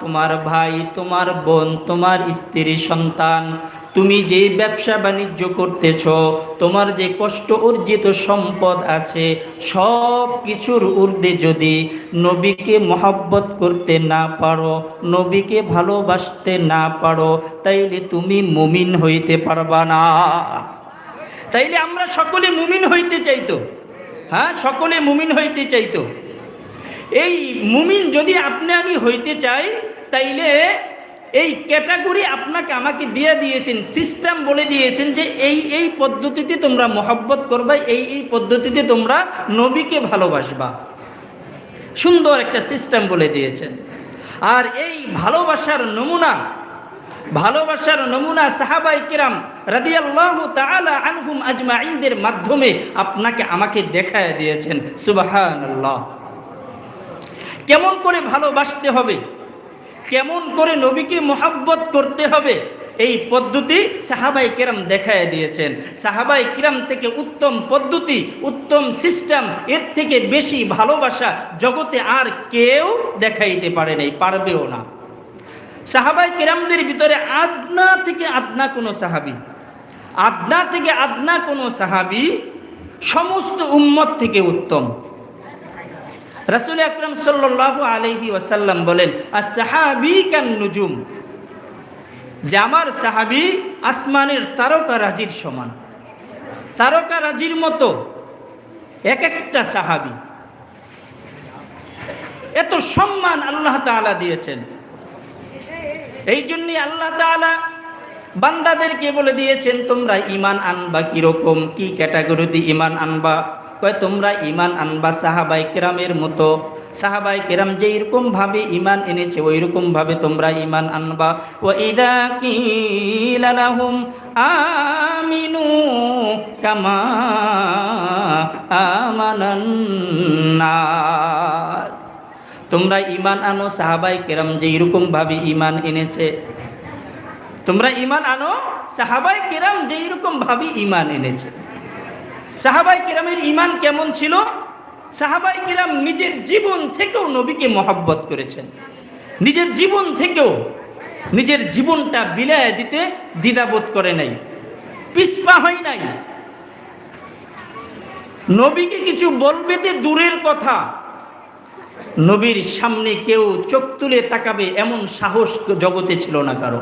তোমার ভাই, তোমার বোন, তোমার স্ত্রী, সন্তান, তুমি যে ব্যবসা বাণিজ্য করতেছ, তোমার যে কষ্ট অর্জিত সম্পদ আছে, সব কিছুর ঊর্ধ্বে যদি নবীকে মহব্বত করতে না পারো, নবীকে ভালোবাসতে না পারো, তাইলে তুমি মুমিন হইতে পারবা না। তাইলে আমরা সকলে মুমিন হইতে চাইতো। হ্যাঁ সকলে মুমিন হইতে চাইতো। এই মুমিন যদি আপনি আমি হইতে চাই, তাইলে এই ক্যাটাগরি আপনাকে আমাকে দিয়ে দিয়েছেন, সিস্টেম বলে দিয়েছেন যে এই এই পদ্ধতিতে তোমরা মহব্বত করবা, এই এই পদ্ধতিতে তোমরা নবীকে ভালোবাসবা। সুন্দর একটা সিস্টেম বলে দিয়েছেন। আর এই ভালোবাসার নমুনা ভালোবাসার নমুনা সাহাবাই কিরাম রাদিয়াল্লাহু তাআলা মাধ্যমে আপনাকে আমাকে দেখায় দিয়েছেন। সুবহানাল্লাহ। কেমন করে ভালোবাসতে হবে? কেমন করে নবীকে মোহাব্বত করতে হবে? এই পদ্ধতি সাহাবাই কিরাম দেখায় দিয়েছেন। সাহাবাই কিরাম থেকে উত্তম পদ্ধতি, উত্তম সিস্টেম এর থেকে বেশি ভালোবাসা জগতে আর কেউ দেখাইতে পারে নাই, পারবেও না। সাহাবাই কিরামদের ভিতরে আদনা থেকে আদনা কোনো সাহাবি, আদনা থেকে আদনা কোনো সাহাবি সমস্ত উম্মত থেকে উত্তম। রাসুল আকরম সাল্লাহ আলহি ওয়াসাল্লাম বলেন আর সাহাবি কান নুজুম যে আমার সাহাবি আসমানের তারকা রাজির সমান। তারকা রাজির মতো এক একটা সাহাবি। এত সম্মান আল্লাহ তাআলা দিয়েছেন। এই জন্যই আল্লাহ তাআলা বান্দাদেরকে বলে দিয়েছেন, তোমরা ইমান আনবা কীরকম? কি ক্যাটাগরিতে ইমান আনবা? কয়, তোমরা ইমান আনবা সাহাবাই কেরামের মতো। সাহাবাই কেরাম যে এরকম ভাবে ইমান এনেছে ওই রকম ভাবে তোমরা ইমান আনবা। ও ইদা কিলালাহুম আমিনু কামা আমানান্নাস তোমরা ইমান আনো, সাহাবাই কেরাম যে এরকম ভাবে ইমান এনেছে। তোমরা ইমান আনো, সাহাবাই কেরাম যে এরকম ভাবে ইমান এনেছে। সাহাবাই কিরামের ইমান কেমন ছিল? সাহাবাই কিরাম নিজের জীবন থেকেও নবীকে মহব্বত করেছেন। নিজের জীবন থেকেও নিজের জীবনটা বিলায় দিতে দ্বিধাবোধ করে নাই। পিসপা হয় নাই। নবীকে কিছু বলবে তে দূরের কথা। নবীর সামনে কেউ চোখ তুলে তাকাবে এমন সাহস জগতে ছিল না কারও।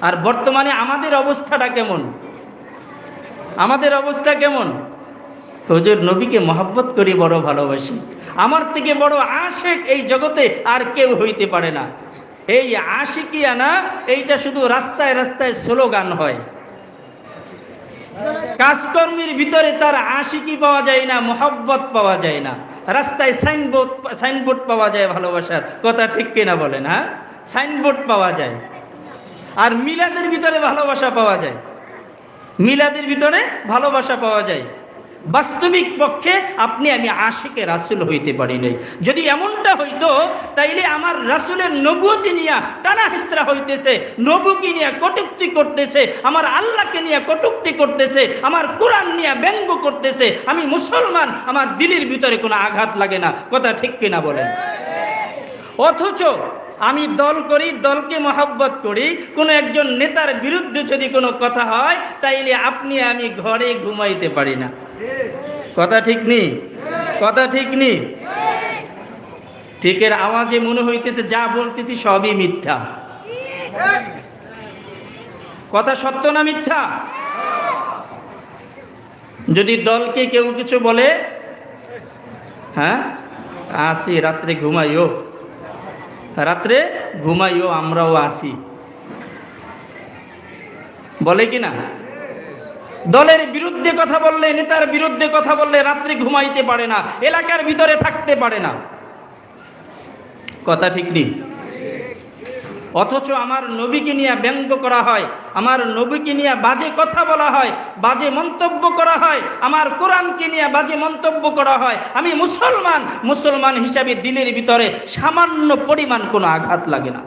আর বর্তমানে আমাদের অবস্থাটা কেমন? আমাদের অবস্থা কেমন? হুজুর নবীকে মহাব্বত করি বড় ভালোবাসি। আমার থেকে বড় আশেক এই জগতে আর কেউ হইতে পারে না। এই আশিকিয়া না, এইটা শুধু রাস্তায় রাস্তায় স্লোগান হয়। কাজকর্মের ভিতরে তার আশিকি পাওয়া যায় না, মহব্বত পাওয়া যায় না। রাস্তায় সাইনবোর্ড সাইনবোর্ড পাওয়া যায় ভালোবাসার। কথা ঠিক কিনা বলেন হ্যাঁ? সাইনবোর্ড পাওয়া যায়। আর মিলাদের ভিতরে ভালোবাসা পাওয়া যায়। মিলাদের ভিতরে ভালোবাসা পাওয়া যায়। বাস্তবিক পক্ষে আপনি আমি আশিকে রাসুল হইতে পারি নাই। যদি এমনটা হইতো, তাইলে আমার রাসুলের নবুতি নিয়ে টানা হিসরা হইতেছে নবুকে নিয়ে কটুক্তি করতেছে, আমার আল্লাহকে নিয়ে কটুক্তি করতেছে, আমার কোরআন নিয়ে ব্যঙ্গ করতেছে, আমি মুসলমান, আমার দিলের ভিতরে কোনো আঘাত লাগে না। কথা ঠিক কিনা বলেন? অথচ আমি দল করি, দলকে মহাব্বত করি, কোনো একজন নেতার বিরুদ্ধে যদি কোনো কথা হয়, তাইলে আপনি আমি ঘরে ঘুমাইতে পারি না। কথা ঠিক নেই কথা ঠিক নেই ঠিকের আওয়াজে মনে হইতেছে, যা বলতেছি সবই মিথ্যা। কথা সত্য না মিথ্যা? যদি দলকে কেউ কিছু বলে হ্যাঁ? আসি, রাত্রে ঘুমাইও। রাত্রে ঘুমাইও, আমরাও আসি। বলে কি না দলের বিরুদ্ধে কথা বললে, নেতার বিরুদ্ধে কথা বললে রাত্রে ঘুমাইতে পারে না, এলাকার ভিতরে থাকতে পারে না। কথা ঠিক নেই। অথচ আমার নবীকে নিয়ে ব্যঙ্গ করা হয়, আমার নবীকে নিয়ে বাজে কথা বলা হয়, বাজে মন্তব্য করা হয়, আমার কোরআনকে নিয়ে বাজে মন্তব্য করা হয়। আমি মুসলমান মুসলমান হিসাবে দিনের ভিতরে সামান্য পরিমাণ কোনো আঘাত লাগে না।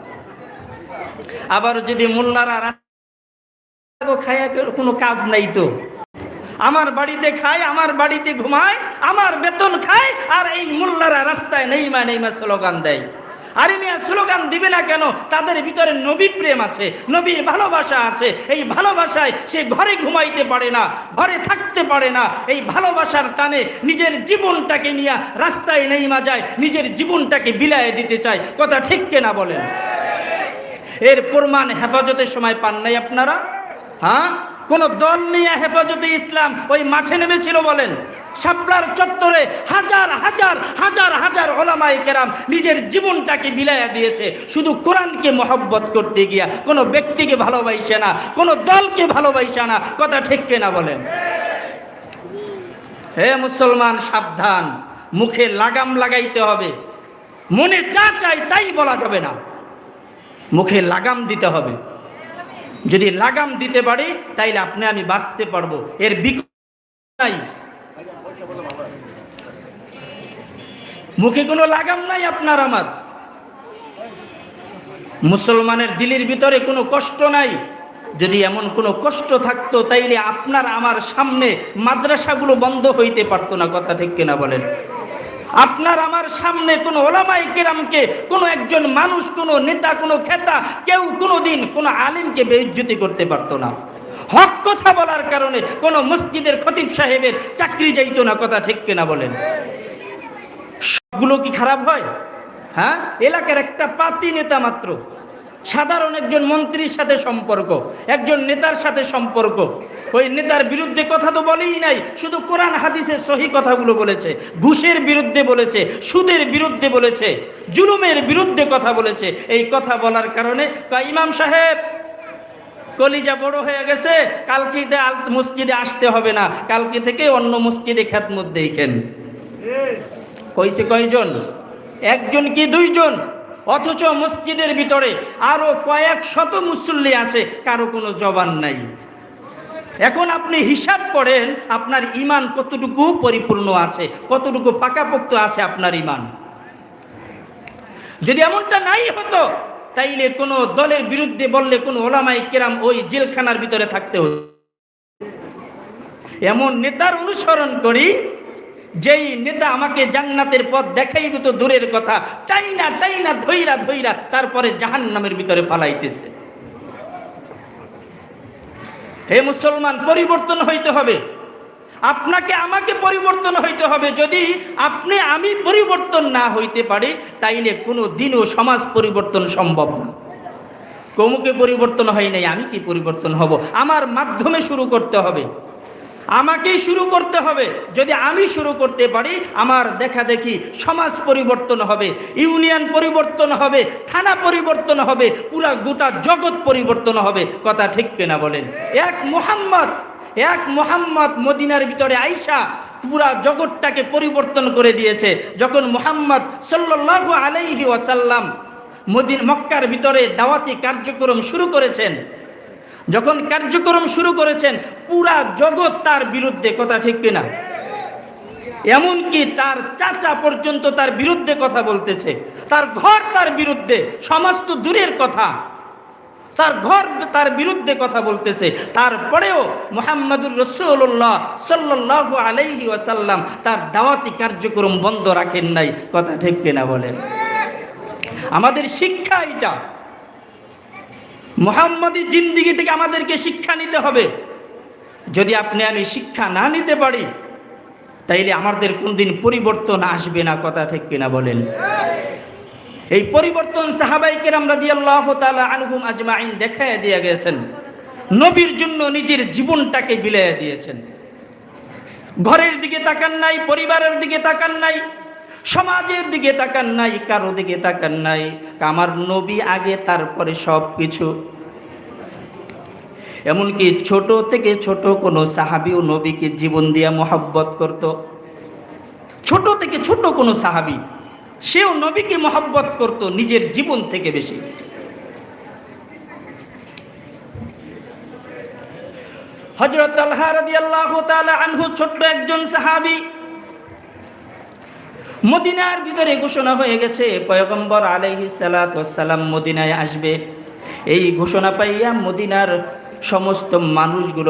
আবার যদি মোল্লারা খায় কোনো কাজ নাই তো। আমার বাড়িতে খায়, আমার বাড়িতে ঘুমায়, আমার বেতন খায়, আর এই মোল্লারা রাস্তায় নেইমা নেইমা স্লোগান দেয়। আরে মিয়া, স্লোগান দিবে না কেন? তাদের ভিতরে নবী প্রেম আছে, নবীর ভালোবাসা আছে। এই ভালোবাসায় সে ঘরে ঘুমাইতে পারে না, ঘরে থাকতে পারে না। এই ভালোবাসার টানে নিজের জীবনটাকে নিয়ে রাস্তায় নেইমা যায়, নিজের জীবনটাকে বিলায় দিতে চায়। কথা ঠিক কেনা বলেন? এর প্রমাণ হেফাজতের সময় পান নাই আপনারা? হ্যাঁ? কোন দল নিয়ে হেফাজতে ইসলাম ওই মাঠে নেমেছিল বলেন। শাপলার চত্বরে হাজার হাজার হাজার হাজার ওলামাই কেরাম নিজের জীবনটাকে বিলাইয়া দিয়েছে। শুধু কোরআনকে মহব্বত করতে গিয়া কোনো ব্যক্তিকে ভালোবাসে না, কোনো দলকে ভালোবাসে না, কথা ঠিক কেনা বলেন। হে মুসলমান, সাবধান, মুখে লাগাম লাগাইতে হবে। মনে যা চাই তাই বলা যাবে না। মুখে লাগাম দিতে হবে। যদি লাগাম দিতে পারি, তাইলে আপনি আমি বাঁচতে পারব। এর নাই। মুখে কোনো লাগাম নাই আপনার আমার। মুসলমানের দিলের ভিতরে কোনো কষ্ট নাই। যদি এমন কোনো কষ্ট থাকতো, তাইলে আপনার আমার সামনে মাদ্রাসাগুলো বন্ধ হইতে পারতো না, কথা ঠিক কিনা বলেন। আপনার আমার সামনে কোন ওলামাই কেরামকে, কোনো একজন মানুষ, কোন নেতা, কোন খেতা, কেউ কোনো দিন কোনো আলিমকে বেইজ্জতি করতে পারতো না। হক কথা বলার কারণে কোন মসজিদের খতিব সাহেবের চাকরি যাইতো না, কথা ঠিক কিনা বলেন? সবগুলো কি খারাপ হয়? হ্যাঁ? এলাকার একটা পাতি নেতা মাত্র। সাধারণ একজন মন্ত্রীর সাথে সম্পর্ক একজন নেতার সাথে সম্পর্ক। ওই নেতার বিরুদ্ধে কথা তো বলেই নাই শুধু কোরআন হাদিসের সহি কথাগুলো বলেছে ঘুষের বিরুদ্ধে বলেছে সুদের বিরুদ্ধে বলেছে জুলুমের বিরুদ্ধে কথা বলেছে। এই কথা বলার কারণে ইমাম সাহেব কলিজা বড় হয়ে গেছে কালকিতে আল- মসজিদে আসতে হবে না কালকে থেকে অন্য মসজিদে খ্যাত মধ্যে দেখেন কইছে কয়জন? একজন কি দুইজন? অথচ মসজিদের ভিতরে আরও কয়েক শত মুসল্লি আছে, কারও কোনো জবান নাই। এখন আপনি হিসাব করেন আপনার ইমান কতটুকু পরিপূর্ণ আছে, কতটুকু পাকাপোক্ত আছে আপনার ইমান যদি এমনটা নাই হতো, তাইলে কোনো দলের বিরুদ্ধে বললে কোনো ওলামাই কেরাম ওই জেলখানার ভিতরে থাকতে হতো। এমন নেতার অনুসরণ করি যেই নেতা আমাকে জান্নাতের পথ দেখাইবে তো দূরের কথা, টাইনা টাইনা ধইরা ধইরা তারপরে জাহান নামের ভিতরে ফালাইতেছে। হে মুসলমান, পরিবর্তন হইতে হবে। আপনাকে আমাকে পরিবর্তন হইতে হবে। যদি আপনি আমি পরিবর্তন না হইতে পারি, তাইলে কোনো দিনও সমাজ পরিবর্তন সম্ভব না। কমুকে পরিবর্তন হয় নাই, আমি কি পরিবর্তন হব? আমার মাধ্যমে শুরু করতে হবে। আমাকেই শুরু করতে হবে। যদি আমি শুরু করতে পারি, আমার দেখা দেখি সমাজ পরিবর্তন হবে, ইউনিয়ন পরিবর্তন হবে, থানা পরিবর্তন হবে, পুরা গোটা জগৎ পরিবর্তন হবে। কথা ঠিক কিনা বলেন? এক মোহাম্মদ এক মোহাম্মদ মদিনার ভিতরে আইসা পুরা জগৎটাকে পরিবর্তন করে দিয়েছে। যখন মোহাম্মদ সাল্লাল্লাহু আলাইহি ওয়াসাল্লাম মদিন মক্কার ভিতরে দাওয়াতি কার্যক্রম শুরু করেছেন যখন কার্যক্রম শুরু করেছেন, পুরা জগৎ তার বিরুদ্ধে কথা ঠিক কিনা? এমনকি তার চাচা পর্যন্ত তার বিরুদ্ধে কথা বলতেছে। তার ঘর তার বিরুদ্ধে, সমস্ত দূরের কথা। তার ঘর তার বিরুদ্ধে কথা বলতেছে। তারপরেও মোহাম্মদুর রসুল্লাহ সাল্লাহ আলাইহি ওয়াসাল্লাম তার দাওয়াতি কার্যক্রম বন্ধ রাখেন নাই। কথা ঠিক কিনা বলেন? আমাদের শিক্ষা এটা। মোহাম্মদী জিন্দিগি থেকে আমাদেরকে শিক্ষা নিতে হবে। যদি আপনি আমি শিক্ষা না নিতে পারি, তাইলে আমাদের কোনদিন পরিবর্তন আসবে না, কথা ঠিক কিনা বলেন? এই পরিবর্তন সাহাবাই কেরাম রাজি আল্লাহ আনহুম আজমাইন দেখায় দিয়ে গেছেন। নবীর জন্য নিজের জীবনটাকে বিলাইয়া দিয়েছেন। ঘরের দিকে তাকান নাই, পরিবারের দিকে তাকান নাই সমাজের দিকে তাকান নাই, কারও দিকে তাকান নাই। আমার নবী আগে, তারপরে সব কিছু এমনকি ছোট থেকে ছোট কোনো সাহাবিও নবীকে জীবন দিয়া মোহাব্বত করত। ছোট থেকে ছোট কোনো সাহাবি, সেও নবীকে মোহাব্বত করত নিজের জীবন থেকে বেশি। হজরত আল্লাহ রাদিয়াল্লাহু তাআলা আনহু ছোট্ট একজন সাহাবী মদিনার ভিতরে ঘোষণা হয়ে গেছে, পয়গম্বর আলহি সালাম মদিনায় আসবে। এই ঘোষণা পাইয়া মদিনার সমস্ত মানুষগুলো